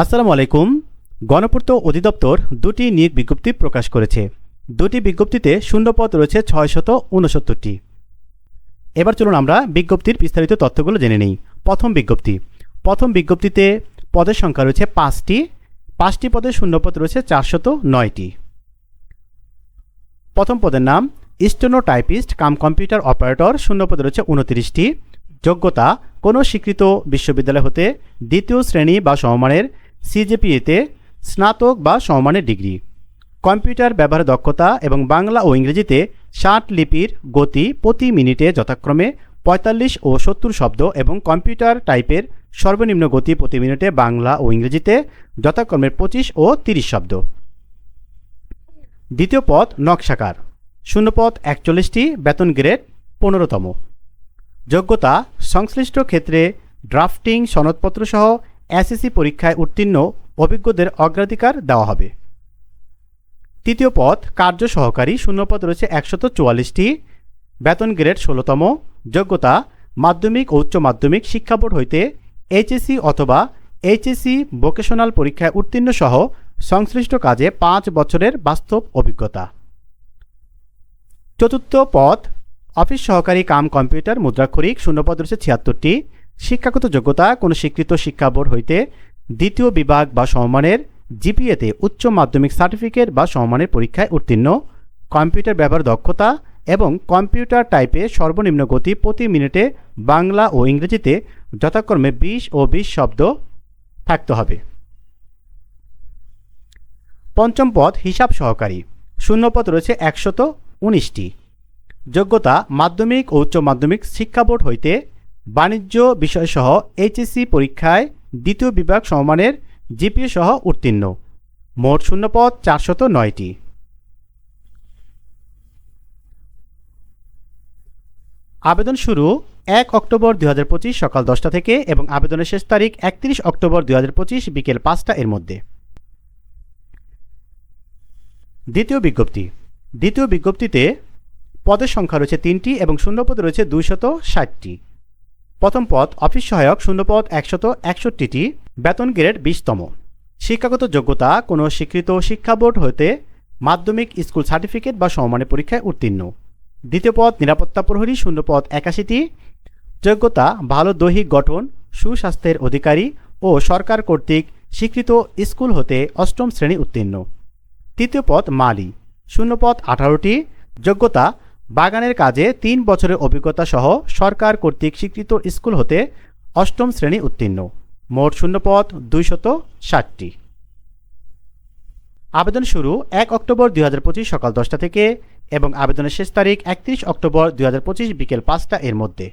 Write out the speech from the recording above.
আসসালামু আলাইকুম। গণপূর্ত অধিদপ্তর দুটি নিয়োগ বিজ্ঞপ্তি প্রকাশ করেছে। দুটি বিজ্ঞপ্তিতে শূন্যপদ রয়েছে ছয়শত উনসত্তরটি এবার চলুন আমরা বিজ্ঞপ্তির বিস্তারিত তথ্যগুলো জেনে নিই। প্রথম বিজ্ঞপ্তি। প্রথম বিজ্ঞপ্তিতে পদের সংখ্যা রয়েছে পাঁচটি। পাঁচটি পদের শূন্যপদ রয়েছে চারশত নয়টি। প্রথম পদের নাম steno typist cum computer operator শূন্যপদ রয়েছে উনত্রিশটি যোগ্যতা কোনো স্বীকৃত বিশ্ববিদ্যালয় হতে দ্বিতীয় শ্রেণি বা সমমানের সিজেপিএতে স্নাতক বা সমমানের ডিগ্রি। কম্পিউটার ব্যবহার দক্ষতা এবং বাংলা ও ইংরেজিতে ষাট লিপির গতি প্রতি মিনিটে যথাক্রমে পঁয়তাল্লিশ ও সত্তর শব্দ এবং কম্পিউটার টাইপের সর্বনিম্ন গতি প্রতি মিনিটে বাংলা ও ইংরেজিতে যথাক্রমে পঁচিশ ও তিরিশ শব্দ। দ্বিতীয় পদ নকশাকার। শূন্যপদ একচল্লিশটি, বেতন গ্রেড পনেরোতম। যোগ্যতা সংশ্লিষ্ট ক্ষেত্রে ড্রাফটিং সনদপত্র সহ এসএসসি পরীক্ষায় উত্তীর্ণ অভিজ্ঞদের অগ্রাধিকার দেওয়া হবে। তৃতীয় পদ, কার্য সহকারী, শূন্যপদ রয়েছে একশত চুয়াল্লিশটি। বেতন গ্রেড ষোলোতম। যোগ্যতা, মাধ্যমিক ও উচ্চ মাধ্যমিক শিক্ষা বোর্ড হইতে এইচএসসি অথবা এইচএসসি ভোকেশনাল পরীক্ষায় উত্তীর্ণ সহ সংশ্লিষ্ট কাজে পাঁচ বছরের বাস্তব অভিজ্ঞতা। চতুর্থ পদ, অফিস সহকারী কাম কম্পিউটার মুদ্রাক্ষরিক, শূন্যপদ রয়েছে ছিয়াত্তরটি। শিক্ষাগত যোগ্যতা কোনো স্বীকৃত শিক্ষা বোর্ড হইতে দ্বিতীয় বিভাগ বা সমমানের জিপিএতে উচ্চ মাধ্যমিক সার্টিফিকেট বা সমমানের পরীক্ষায় উত্তীর্ণ, কম্পিউটার ব্যবহার দক্ষতা এবং কম্পিউটার টাইপে সর্বনিম্ন গতি প্রতি মিনিটে বাংলা ও ইংরেজিতে যথাক্রমে বিশ ও বিশ শব্দ থাকতে হবে। পঞ্চম পদ হিসাব সহকারী। শূন্যপদ রয়েছে একশত উনিশটি। যোগ্যতা মাধ্যমিক ও উচ্চ মাধ্যমিক শিক্ষা বোর্ড হইতে বাণিজ্য বিষয়সহ এইচএসসি পরীক্ষায় দ্বিতীয় বিভাগ সমমানের জিপিএ সহ উত্তীর্ণ। মোট শূন্যপদ চারশত নয়টি। আবেদন শুরু এক অক্টোবর দুই হাজার পঁচিশ সকাল দশটা থেকে এবং আবেদনের শেষ তারিখ একত্রিশ অক্টোবর দুই হাজার পঁচিশ বিকেল পাঁচটা এর মধ্যে। দ্বিতীয় বিজ্ঞপ্তি। দ্বিতীয় বিজ্ঞপ্তিতে পদের সংখ্যা রয়েছে তিনটি এবং শূন্যপদ রয়েছে দুইশত ষাটটি। প্রথম পদ অফিস সহায়ক শূন্যপদ একশত একষট্টিটি, বেতন গ্রেড বিশতম। শিক্ষাগত যোগ্যতা, কোনো স্বীকৃত শিক্ষা বোর্ড হতে মাধ্যমিক স্কুল সার্টিফিকেট বা সমমানের পরীক্ষায় উত্তীর্ণ। দ্বিতীয় পদ নিরাপত্তা প্রহরী শূন্যপদ একাশিটি। যোগ্যতা, ভালো দৈহিক গঠন, সুস্বাস্থ্যের অধিকারী ও সরকার কর্তৃক স্বীকৃত স্কুল হতে অষ্টম শ্রেণি উত্তীর্ণ। তৃতীয় পদ মালি। শূন্যপদ আঠারোটি। যোগ্যতা বাগানের কাজে তিন বছরের অভিজ্ঞতা সহ সরকার কর্তৃক স্বীকৃত স্কুল হতে অষ্টম শ্রেণি উত্তীর্ণ। মোট শূন্যপদ দুইশত ষাটটি। আবেদন শুরু এক অক্টোবর দুই হাজার পঁচিশ সকাল দশটা থেকে এবং আবেদনের শেষ তারিখ একত্রিশ অক্টোবর দুই হাজার পঁচিশ বিকেল পাঁচটা এর মধ্যে।